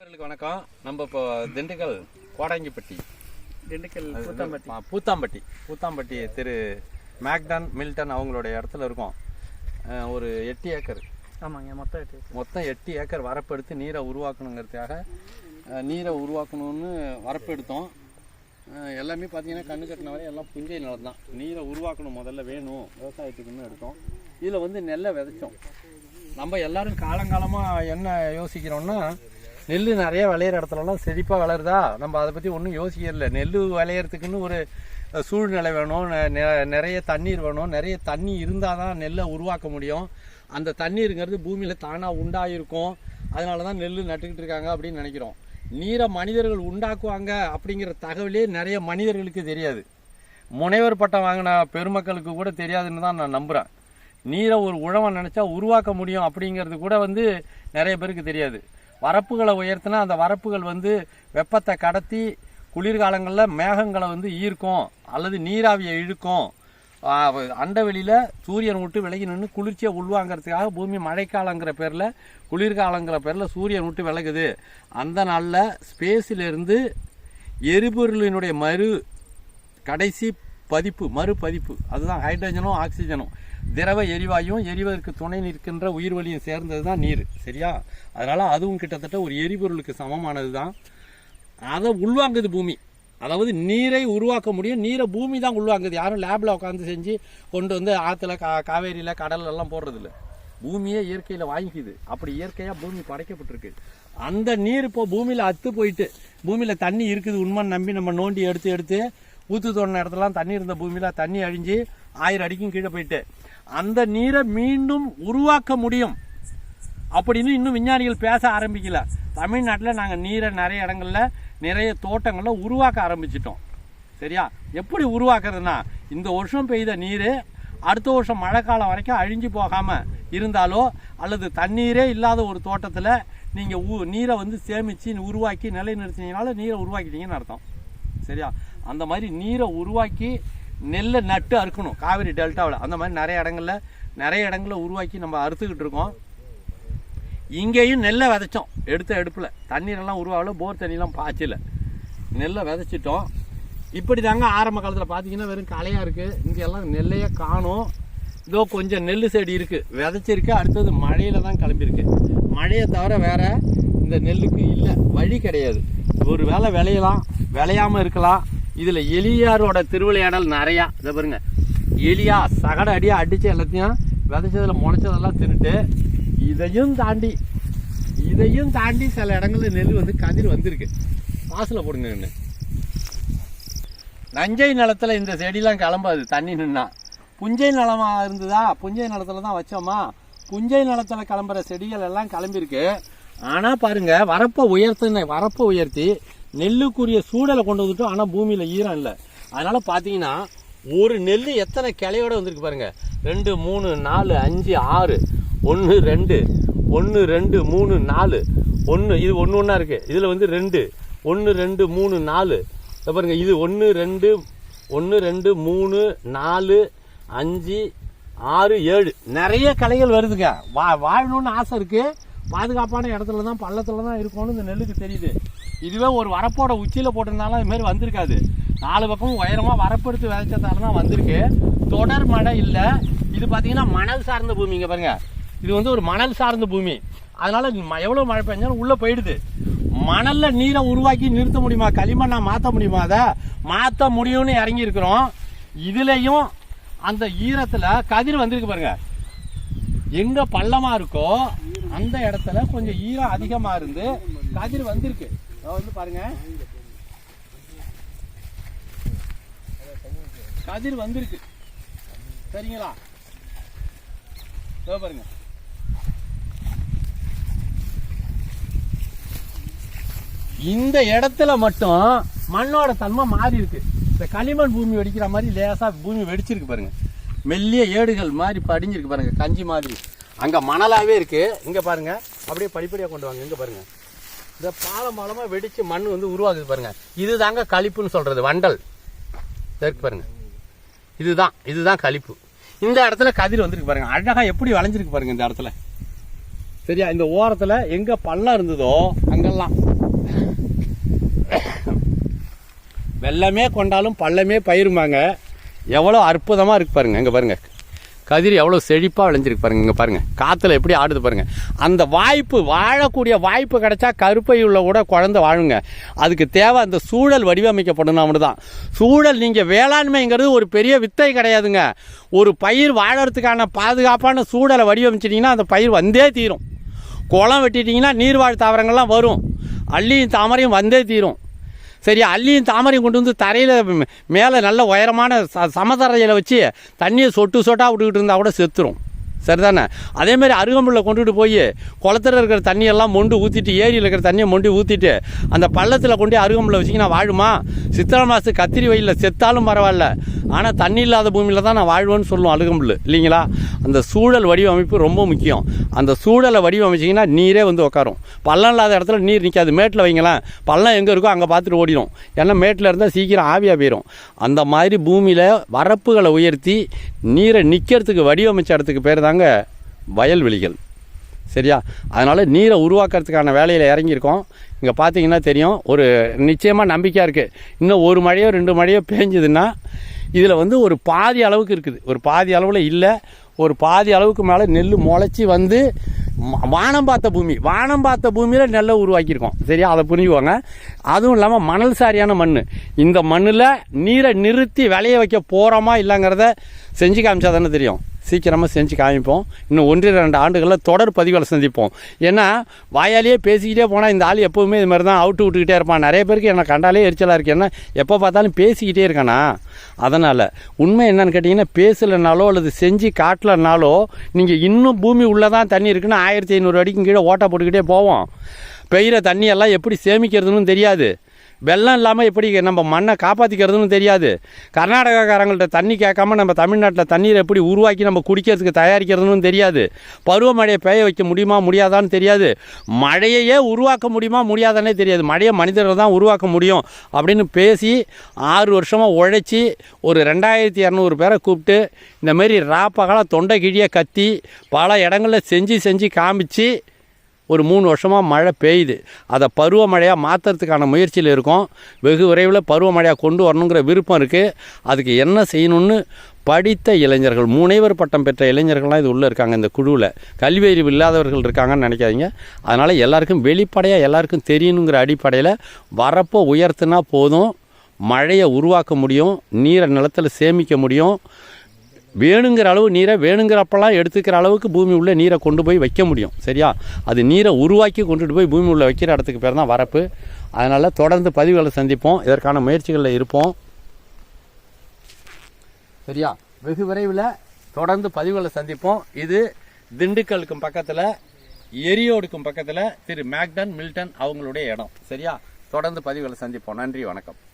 வணக்கம். நம்ம இப்போ திண்டுக்கல் கோடாங்கிப்பட்டி. திண்டுக்கல் ஆ, பூத்தாம்பட்டி. பூத்தாம்பட்டி. திரு மேக்டன் மில்டன் அவங்களுடைய இடத்துல இருக்கோம். ஒரு எட்டு ஏக்கர். ஆமாங்க மொத்தம் எட்டு ஏக்கர். மொத்தம் எட்டு ஏக்கர் வரப்பெடுத்து நீரை உருவாக்கணுங்கிறதுக்காக நீரை உருவாக்கணும்னு வரப்பெடுத்தோம். எல்லாமே பார்த்தீங்கன்னா கண்ணு கட்டின வரை எல்லாம் புஞ்சை நிலம் தான். நீரை உருவாக்கணும் முதல்ல வேணும். விவசாயத்துக்குன்னு எடுத்தோம் இதில் வந்து நெல்லை விதைச்சோம். நம்ம எல்லாரும் காலங்காலமாக என்ன யோசிக்கிறோம்னா நெல் நிறைய விளையிற இடத்துலலாம் செழிப்பாக வளருதா? நம்ம அதை பற்றி ஒன்றும் யோசிக்கல நெல் விளையிறதுக்குன்னு ஒரு சூழ்நிலை வேணும். நிறைய தண்ணீர் வேணும். நிறைய தண்ணி இருந்தால் தான் நெல்லை உருவாக்க முடியும். அந்த தண்ணீருங்கிறது பூமியில் தானாக உண்டாயிருக்கும். அதனால தான் நெல் நட்டுக்கிட்டு இருக்காங்க அப்படின்னு நினைக்கிறோம். நீரை மனிதர்கள் உண்டாக்குவாங்க அப்படிங்கிற தகவலே நிறைய மனிதர்களுக்கு தெரியாது. முனைவர் பட்டம் வாங்கின பெருமக்களுக்கு கூட தெரியாதுன்னு தான் நான் நம்புகிறேன் நீரை ஒரு உழவை நினச்சா உருவாக்க முடியும் அப்படிங்கிறது கூட வந்து நிறைய பேருக்கு தெரியாது. வரப்புகளை உயர்த்தினா அந்த வரப்புகள் வந்து வெப்பத்தை கடத்தி குளிர்காலங்களில் மேகங்களை வந்து ஈர்க்கும் அல்லது நீராவியை இழுக்கும். அண்டவெளியில் சூரியன் விட்டு விலகி நின்று குளிர்ச்சியை உள்வாங்கிறதுக்காக பூமி மழைக்காலங்கிற பேரில் குளிர்காலங்கிற பேரில் சூரியன் விட்டு விலகுது. அந்த நாளில் ஸ்பேஸிலிருந்து எரிபொருளினுடைய மறு கடைசி பதிப்பு மறுபதிப்பு. அதுதான் ஹைட்ரஜனும் ஆக்சிஜனும். திரவ எரிவாயும் எரிவதற்கு துணை நிற்கின்ற உயிர்வளியும் சேர்ந்தது தான் நீர் சரியா? அதனால் அதுவும் கிட்டத்தட்ட ஒரு எரிபொருளுக்கு சமமானது தான் அதை உள்வாங்குது பூமி. அதாவது நீரை உருவாக்க முடியும். நீரை பூமி தான் உள்வாங்குது. யாரும் லேபில் உட்காந்து செஞ்சு கொண்டு வந்து ஆற்றுல கா காவேரியில் கடலெல்லாம் எல்லாம் போடுறதில்ல. பூமியே இயற்கையில் வாங்கிக்குது. அப்படி இயற்கையாக பூமி படைக்கப்பட்டிருக்கு. அந்த நீர் இப்போ பூமியில் அத்து போயிட்டு பூமியில் தண்ணி இருக்குது உண்மைன்னு நம்பி நம்ம நோண்டி எடுத்து எடுத்து ஊத்து தோண்டின இடத்துலலாம் தண்ணி இருந்த பூமியில் தண்ணி அழிஞ்சு ஆயிரம் அடிக்கும் கீழே போயிட்டு அந்த நீரை மீண்டும் உருவாக்க முடியும். அப்படின்னு இன்னும் விஞ்ஞானிகள் பேச ஆரம்பிக்கல. தமிழ்நாட்டில் நாங்கள் நீரை நிறைய இடங்களில் நிறைய தோட்டங்களில் உருவாக்க ஆரம்பிச்சிட்டோம். சரியா? எப்படி உருவாக்குறதுனா இந்த வருஷம் பெய்த நீர் அடுத்த வருஷம் மழை காலம் வரைக்கும் அழிஞ்சு போகாமல் இருந்தாலோ அல்லது தண்ணீரே இல்லாத ஒரு தோட்டத்தில் நீங்கள் ஊ நீரை வந்து சேமித்து உருவாக்கி நிலைநிறுத்தினீங்கனால நீரை உருவாக்கிட்டீங்கன்னு அர்த்தம். சரியா? அந்த மாதிரி நீரை உருவாக்கி நெல்லை நட்டு அறுக்கணும் காவிரி டெல்டாவில். அந்த மாதிரி நிறைய இடங்கள்ல நிறைய இடங்கள உருவாக்கி நம்ம அறுத்துக்கிட்டு இருக்கோம். இங்கேயும் நெல்லை விதைச்சோம். எடுத்த எடுப்பில் தண்ணீரெல்லாம் உருவாகல போர் தண்ணியெலாம் பாய்ச்சல. நெல்லை விதைச்சிட்டோம். இப்படி தாங்க ஆரம்ப காலத்தில் பார்த்தீங்கன்னா வெறும் களையாக இருக்குது இங்கே எல்லாம் நெல்லையே காணும். இதோ கொஞ்சம் நெல் செடி இருக்குது விதைச்சிருக்கு அடுத்தது மழையில தான் கிளம்பியிருக்கு. மழையை தவிர வேறு இந்த நெல்லுக்கு இல்லை. வழி கிடையாது. ஒரு வேளை விளையலாம். விளையாம இருக்கலாம். இதில் எலியாரோட திருவிளையாடல் நிறையா. இதை பாருங்க. எலியா சகட அடியாக அடித்து எல்லாத்தையும் விதைச்சதில் முளைச்சதெல்லாம் தின்னுட்டு இதையும் தாண்டி இதையும் தாண்டி சில இடங்களில் நெல் வந்து கதிர் வந்திருக்கு. வாசலை போடுங்க நின்னு. நஞ்சை நிலத்தில் இந்த செடிலாம் கிளம்பாது தண்ணி நின்னா. புஞ்சை நிலமாக இருந்ததா? புஞ்சை நிலத்தில் தான் வச்சோமா? புஞ்சை நிலத்தில் கிளம்புற செடிகள் எல்லாம் கிளம்பியிருக்கு. ஆனா பாருங்க வரப்பை உயர்த்தின வரப்பை உயர்த்தி நெல்லுக்குரிய சூழலை கொண்டு வந்துட்டோம் ஆனா பூமியில ஈரம் இல்லை. அதனால பாத்தீங்கன்னா ஒரு நெல் எத்தனை கிளையோட வந்திருக்கு பாருங்க. ரெண்டு மூணு நாலு அஞ்சு ஆறு ஒன்று ரெண்டு ஒன்று ரெண்டு மூணு நாலு ஒன்று இது ஒன்று ஒன்றா இருக்கு. இதில் வந்து ரெண்டு ஒன்று ரெண்டு மூணு நாலு. பாருங்க இது ஒன்று ரெண்டு ஒன்று ரெண்டு மூணு நாலு அஞ்சு ஆறு ஏழு. நிறைய கலைகள் வருதுங்க. வா வாழணும்னு ஆசை இருக்குது பாதுகாப்பான இடத்துல தான் பள்ளத்தில் தான் இருக்கணும்னு இந்த நெல்லுக்கு தெரியுது. இதுவே ஒரு வரப்போட உச்சியில் போட்டிருந்தாலும் இது வந்திருக்காது. நாலு பக்கமும் உயரமாக வரப்படுத்து விதைச்சதால தான் வந்திருக்கு. தொடர் மழை இல்லை. இது பார்த்தீங்கன்னா மணல் சார்ந்த பூமி இங்கே பாருங்கள் இது வந்து ஒரு மணல் சார்ந்த பூமி. அதனால் எவ்வளோ மழை பெஞ்சாலும் உள்ளே போயிடுது. மணலில் நீரை உருவாக்கி நிறுத்த முடியுமா? களிமண்ணா மாற்ற முடியுமா? அதை மாற்ற முடியும்னு இறங்கி இருக்கிறோம் அந்த ஈரத்தில் கதிர் வந்திருக்கு பாருங்கள் எங்கே பள்ளமாக இருக்கோ அந்த இடத்துல கொஞ்சம் ஈரம் அதிகமா இருந்து கதிர் வந்திருக்கு. வந்து பாருங்க. கதிர் வந்திருக்கு. சரிங்களா? பாருங்க. இந்த இடத்துல மட்டும் மண்ணோட தன்மை மாறி இருக்கு. இந்த களிமண் பூமி வெடிக்கிற மாதிரி லேசா பூமி வெடிச்சிருக்கு பாருங்க. மெல்லிய ஏடுகள் மாதிரி படிஞ்சிருக்கு பாருங்க. கஞ்சி மாதிரி. அங்கே மணலாகவே இருக்குது இங்கே பாருங்க. அப்படியே படிப்படியாக கொண்டு வாங்க. இங்கே பாருங்க. இந்த பாலம் பாலமாக வெடிச்சு மண் வந்து உருவாகுது பாருங்க. இதுதாங்க கழிப்புன்னு சொல்கிறது வண்டல். இதற்கு பாருங்க. இதுதான். இதுதான் கழிப்பு. இந்த இடத்துல கதிர் வந்திருக்கு பாருங்க. அழகா எப்படி வளைஞ்சிருக்கு பாருங்க இந்த இடத்துல. சரியா? இந்த ஓரத்தில் எங்கே பள்ளம் இருந்ததோ அங்கெல்லாம். வெள்ளமே கொண்டாலும் பள்ளமே பயிருமாங்க எவ்வளோ அற்புதமாக இருக்கு பாருங்க. இங்கே பாருங்க. கதிர் எவ்வளோ செழிப்பாக விளைஞ்சிருக்கு பாருங்க இங்கே பாருங்கள் காற்றுல எப்படி ஆடுது பாருங்கள் அந்த வாய்ப்பு வாழக்கூடிய வாய்ப்பு கிடைச்சா கருப்பை உள்ள கூட குழந்தை வாழுங்க. அதுக்கு தேவை அந்த சூழல் வடிவமைக்கப்படணும் தான் சூழல் நீங்கள் வேளாண்மைங்கிறது ஒரு பெரிய வித்தை கிடையாதுங்க. ஒரு பயிர் வாழறதுக்கான பாதுகாப்பான சூழலை வடிவமைச்சிட்டிங்கன்னா அந்த பயிர் வந்தே தீரும். குளம் வெட்டிட்டிங்கன்னா நீர்வாழ் தாவரங்கள்லாம் வரும். அள்ளியும் தாமரையும் வந்தே தீரும். சரி அள்ளியும் தாமரையும் கொண்டு வந்து தரையில் மேலே நல்ல உயரமான ச சமதரையில் வச்சு தண்ணியை சொட்டு சொட்டாக விட்டுக்கிட்டு இருந்தால் கூட செத்துரும். சரிதானே? அதேமாதிரி அருகம்புல்ல கொண்டுட்டு போய் குளத்துல இருக்கிற தண்ணியெல்லாம் மொண்டு ஊற்றிட்டு ஏரியில் இருக்கிற தண்ணியை மொண்டு ஊற்றிட்டு அந்த பள்ளத்தில் கொண்டு அருகம்புல்ல வச்சிங்கன்னா வாழுமா? சித்திரை மாதம் கத்திரி வயலில் செத்தாலும் பரவாயில்ல. ஆனால் தண்ணி இல்லாத பூமியில் தான் நான் வாழ்வேன்னு சொல்லுவோம் அருகம்புல் இல்லைங்களா? அந்த சூழல் வடிவமைப்பு ரொம்ப முக்கியம். அந்த சூழலை வடிவமைச்சிங்கன்னா நீரே வந்து உட்காரும் பள்ளம் இல்லாத இடத்துல நீர் நிற்காது மேட்டில் வைங்களேன் பள்ளம் எங்கே இருக்கோ அங்கே பார்த்துட்டு ஓடிடும் ஏன்னா மேட்டில் இருந்தால் சீக்கிரம் ஆவியாக போயிடும் அந்த மாதிரி பூமியில் வரப்புகளை உயர்த்தி நீரை நிற்கிறதுக்கு வடிவமைச்ச இடத்துக்கு பேர் தான் தாங்க வயல்வெளிகள். சரியா? அதனால் நீரை உருவாக்குறதுக்கான வேலையில் இறங்கியிருக்கோம். இங்கே பார்த்தீங்கன்னா தெரியும் ஒரு நிச்சயமாக நம்பிக்கையாக இருக்குது இன்னும் ஒரு மழையோ ரெண்டு மழையோ பேஞ்சுதுன்னா இதில் வந்து ஒரு பாதி அளவுக்கு இருக்குது. ஒரு பாதி அளவில் இல்லை ஒரு பாதி அளவுக்கு மேலே நெல் முளைச்சி வந்து வானம் பார்த்த பூமி வானம் பார்த்த பூமியில் நெல்லை உருவாக்கியிருக்கோம். சரியா? அதை புரிஞ்சுக்குவாங்க அதுவும் இல்லாமல் மணல் சாரியான மண் இந்த மண்ணில் நீரை நிறுத்தி விளைய வைக்க போகிறோமா இல்லைங்கிறத செஞ்சு காமிச்சா தானே தெரியும். சீக்கிரமாக செஞ்சு காமிப்போம். இன்னும் ஒன்று ரெண்டு ஆண்டுகளில் தொடர் பதிவுகளை சந்திப்போம். ஏன்னா வாயாலேயே பேசிக்கிட்டே போனால் இந்த ஆள் எப்போவுமே இது மாதிரி தான் அவுட்டு விட்டுக்கிட்டே இருப்பான். நிறைய பேருக்கு என்னை கண்டாலே எரிச்சலாக இருக்கு. என்ன எப்போ பார்த்தாலும் பேசிக்கிட்டே இருக்கானா? அதனால் உண்மை என்னன்னு கேட்டிங்கன்னா பேசலைனாலோ அல்லது செஞ்சு காட்டலைனாலோ நீங்கள் இன்னும் பூமி உள்ளே தான் தண்ணி இருக்குன்னு ஆயிரத்தி ஐநூறு அடிக்கும் கீழே ஓட்டை போட்டுக்கிட்டே போவோம். பெய்கிற தண்ணியெல்லாம் எப்படி சேமிக்கிறதுன்னு தெரியாது. வெள்ளம் இல்லாமல் எப்படி நம்ம மண்ணை காப்பாற்றிக்கிறதுன்னு தெரியாது. கர்நாடகாக்காரங்கள்ட்ட தண்ணி கேட்காம நம்ம தமிழ்நாட்டில் தண்ணீரை எப்படி உருவாக்கி நம்ம குடிக்கிறதுக்கு தயாரிக்கிறதுன்னு தெரியாது. பருவமழையை பெய்ய வைக்க முடியுமா முடியாதான்னு தெரியாது. மழையையே உருவாக்க முடியுமா முடியாதானே தெரியாது. மழையை மனிதர்கள் தான் உருவாக்க முடியும் அப்படின்னு பேசி ஆறு வருஷமாக உழைச்சி ஒரு ரெண்டாயிரத்தி இரநூறு பேரை கூப்பிட்டு இந்தமாரி ராப்பகலாக தொண்டை கிழியை கத்தி பல இடங்களில் செஞ்சு செஞ்சு காமிச்சு ஒரு மூணு வருஷமாக மழை பெய்யுது. அதை பருவமழையாக மாற்றுறதுக்கான முயற்சியில் இருக்கோம். வெகு விரைவில் பருவமழையாக கொண்டு வரணுங்கிற விருப்பம் இருக்குது அதுக்கு என்ன செய்யணும்னு படித்த இளைஞர்கள் முனைவர் பட்டம் பெற்ற இளைஞர்கள்லாம் இது உள்ளே இருக்காங்க இந்த குழுவில். கல்வி அறிவு இல்லாதவர்கள் இருக்காங்கன்னு நினைக்காதீங்க. அதனால் எல்லாருக்கும் வெளிப்படையாக எல்லாருக்கும் தெரியணுங்கிற அடிப்படையில் வரப்போ உயர்த்தினா போதும் மழையை உருவாக்க முடியும் நீரை நிலத்தில் சேமிக்க முடியும் வேணுங்கிற அளவு நீரை வேணுங்கிறப்பெல்லாம் எடுத்துக்கிற அளவுக்கு பூமி உள்ளே நீரை கொண்டு போய் வைக்க முடியும். சரியா? அது நீரை உருவாக்கி கொண்டுட்டு போய் பூமி உள்ளே வைக்கிற இடத்துக்கு பேர் தான் வரப்பு. அதனால் தொடர்ந்து பதிவுகளை சந்திப்போம். இதற்கான முயற்சிகளில் இருப்போம். சரியா? வெகு விரைவில் தொடர்ந்து பதிவுகளை சந்திப்போம். இது திண்டுக்கலுக்கும் பக்கத்தில் எரியோடுக்கும் பக்கத்தில் திரு மேக்டன் மில்டன் அவங்களுடைய இடம். சரியா? தொடர்ந்து பதிவுகளை சந்திப்போம். நன்றி வணக்கம்.